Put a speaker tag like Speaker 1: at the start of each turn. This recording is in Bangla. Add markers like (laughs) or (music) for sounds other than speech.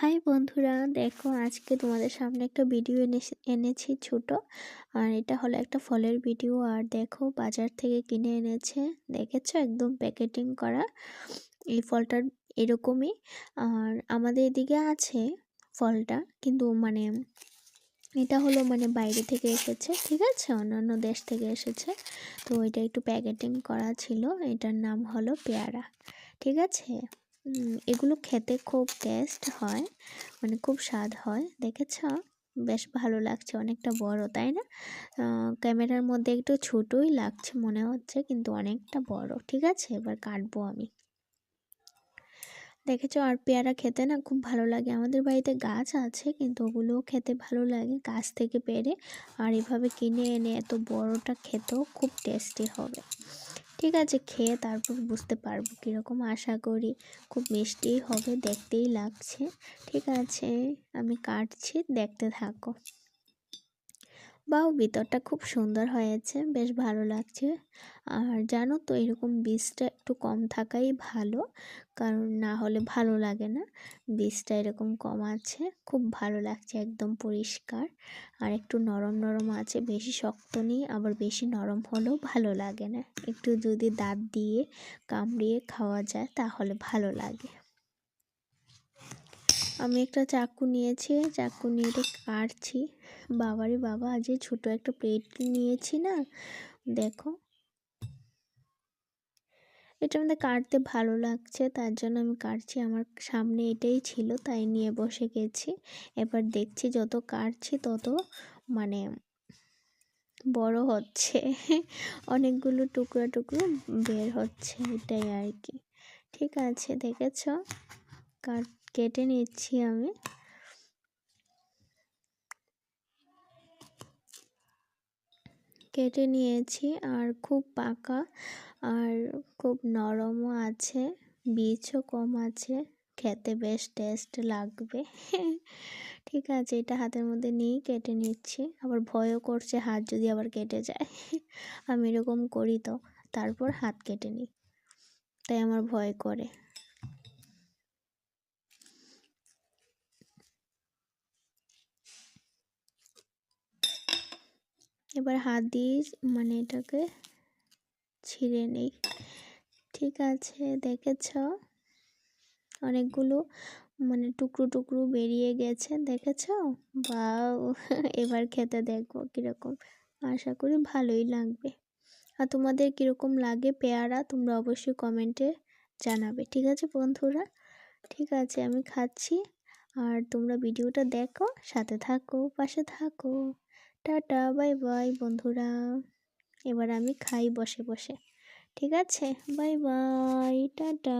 Speaker 1: হাই বন্ধুরা, দেখো আজকে তোমাদের সামনে একটা ভিডিও এনে এনেছি ছোট। আর এটা হলো একটা ফলের ভিডিও। আর দেখো বাজার থেকে কিনে এনেছে। দেখেছ? একদম প্যাকেটিং করা। এই ফলটার এরকমই। আর আমাদের এদিকে আছে ফলটা। কিন্তু মানে এটা হলো মানে বাইরে থেকে এসেছে, ঠিক আছে? অন্যান্য দেশ থেকে এসেছে। তো এটা একটু প্যাকেটিং করা ছিল। এটার নাম হলো পেয়ারা, ঠিক আছে? এগুলো খেতে খুব টেস্ট হয় মানে খুব স্বাদ হয়। দেখেছ? বেশ ভালো লাগছে, অনেকটা বড়, তাই না? ক্যামেরার মধ্যে একটু ছোটই লাগছে মনে হচ্ছে, কিন্তু অনেকটা বড়, ঠিক আছে? এবার কাটবো আমি। দেখেছ? আর পেয়ারা খেতে না খুব ভালো লাগে। আমাদের বাড়িতে গাছ আছে, কিন্তু ওগুলোও খেতে ভালো লাগে গাছ থেকে পেরে। আর এভাবে কিনে এনে এত বড়টা খেতেও খুব টেস্টি হবে। ঠিক আছে, খেয়ে তারপর বুঝতে পারব কীরকম আশা করি। খুব মিষ্টি হবে, দেখতেই লাগছে। ঠিক আছে, আমি কাটছি, দেখতে থাকো। বাও ভিতরটা খুব সুন্দর হয়েছে, বেশ ভালো লাগছে। আর জানো তো, এরকম বীজটা একটু কম থাকাই ভালো, কারণ না হলে ভালো লাগে না। বীজটা এরকম কম আছে, খুব ভালো লাগছে, একদম পরিষ্কার। আর একটু নরম নরম আছে, বেশি শক্ত নেই, আবার বেশি নরম হলেও ভালো লাগে না। একটু যদি দাঁত দিয়ে কামড়িয়ে খাওয়া যায়, তাহলে ভালো লাগে। আমি একটা চাকু নিয়েছি, চাকু নিয়ে কাটছি। বাবারে বাবা আজ ছোট একটা প্লেট নিয়েছি না, দেখো। এটা আমাদের কাটতে ভালো লাগছে, তার জন্য আমি কাটছি। আমার সামনে এটাই ছিল, তাই নিয়ে বসে গেছি। এবার দেখছি যত কাটছি তত মানে বড় হচ্ছে। অনেকগুলো টুকরো টুকরো বের হচ্ছে, এটাই আর কি। ঠিক আছে, দেখেছ? কাট কেটে নিচ্ছি আমি। কেটে নিয়েছি আর খুব পাকা আর খুব নরমও আছে, বীজও কম আছে, খেতে বেশ টেস্ট লাগবে। (laughs) ঠিক আছে, এটা হাতের মধ্যে নিয়েই কেটে নিচ্ছি। আবার ভয়ও করছে হাত যদি আবার কেটে যায়। (laughs) আমি এরকম করি তো, তারপর হাত কেটে নিই। তাই আমার ভয় করে। এবার হাত দিয়ে মানে এটাকে ছিঁড়ে নেই। ঠিক আছে, দেখেছ? অনেকগুলো মানে টুকরো টুকরো বেরিয়ে গেছে, দেখেছ? বা এবার খেতে দেখব কীরকম। আশা করি ভালোই লাগবে। আর তোমাদের কীরকম লাগে পেয়ারা, তোমরা অবশ্যই কমেন্টে জানাবে। ঠিক আছে বন্ধুরা? ঠিক আছে, আমি খাচ্ছি। আর তোমরা ভিডিওটা দেখো, সাথে থাকো, পাশে থাকো। টাটা বাই বাই বন্ধুরা। এবার আমি খাই বসে বসে। ঠিক আছে? Bye bye tata.